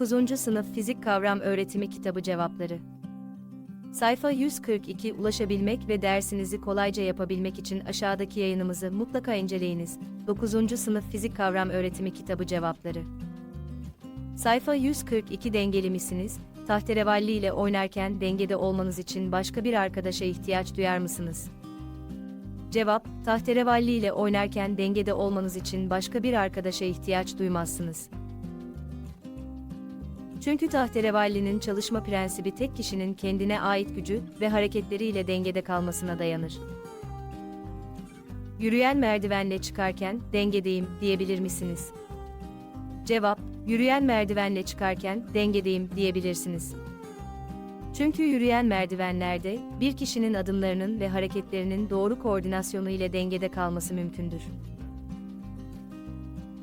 9. Sınıf Fizik Kavram Öğretimi Kitabı Cevapları Sayfa 142 Ulaşabilmek ve dersinizi kolayca yapabilmek için aşağıdaki yayınımızı mutlaka inceleyiniz. 9. Sınıf Fizik Kavram Öğretimi Kitabı Cevapları Sayfa 142 Dengeli misiniz? Tahterevalli ile oynarken dengede olmanız için başka bir arkadaşa ihtiyaç duyar mısınız? Cevap, tahterevalli ile oynarken dengede olmanız için başka bir arkadaşa ihtiyaç duymazsınız. Çünkü tahterevallinin çalışma prensibi tek kişinin kendine ait gücü ve hareketleriyle dengede kalmasına dayanır. Yürüyen merdivenle çıkarken dengedeyim diyebilir misiniz? Cevap, yürüyen merdivenle çıkarken dengedeyim diyebilirsiniz. Çünkü yürüyen merdivenlerde bir kişinin adımlarının ve hareketlerinin doğru koordinasyonu ile dengede kalması mümkündür.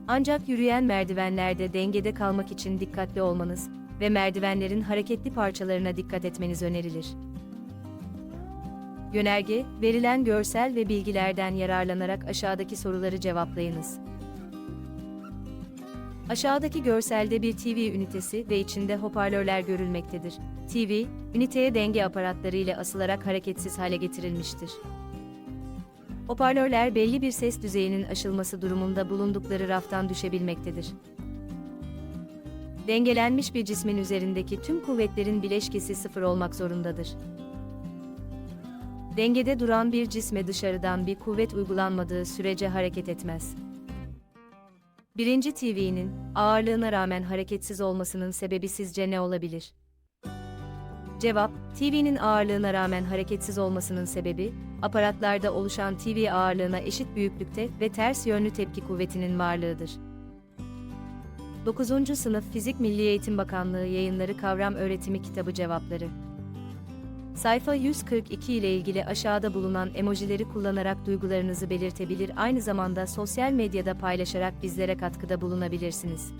Ancak yürüyen merdivenlerde dengede kalmak için dikkatli olmanız ve merdivenlerin hareketli parçalarına dikkat etmeniz önerilir. Yönerge, verilen görsel ve bilgilerden yararlanarak aşağıdaki soruları cevaplayınız. Aşağıdaki görselde bir TV ünitesi ve içinde hoparlörler görülmektedir. TV, üniteye denge aparatları ile asılarak hareketsiz hale getirilmiştir. Hoparlörler belli bir ses düzeyinin aşılması durumunda bulundukları raftan düşebilmektedir. Dengelenmiş bir cismin üzerindeki tüm kuvvetlerin bileşkesi sıfır olmak zorundadır. Dengede duran bir cisme dışarıdan bir kuvvet uygulanmadığı sürece hareket etmez. Birinci TV'nin ağırlığına rağmen hareketsiz olmasının sebebi sizce ne olabilir? Cevap, TV'nin ağırlığına rağmen hareketsiz olmasının sebebi, aparatlarda oluşan TV ağırlığına eşit büyüklükte ve ters yönlü tepki kuvvetinin varlığıdır. 9. Sınıf Fizik Milli Eğitim Bakanlığı Yayınları Kavram Öğretimi Kitabı Cevapları Sayfa 142 ile ilgili aşağıda bulunan emojileri kullanarak duygularınızı belirtebilir aynı zamanda sosyal medyada paylaşarak bizlere katkıda bulunabilirsiniz.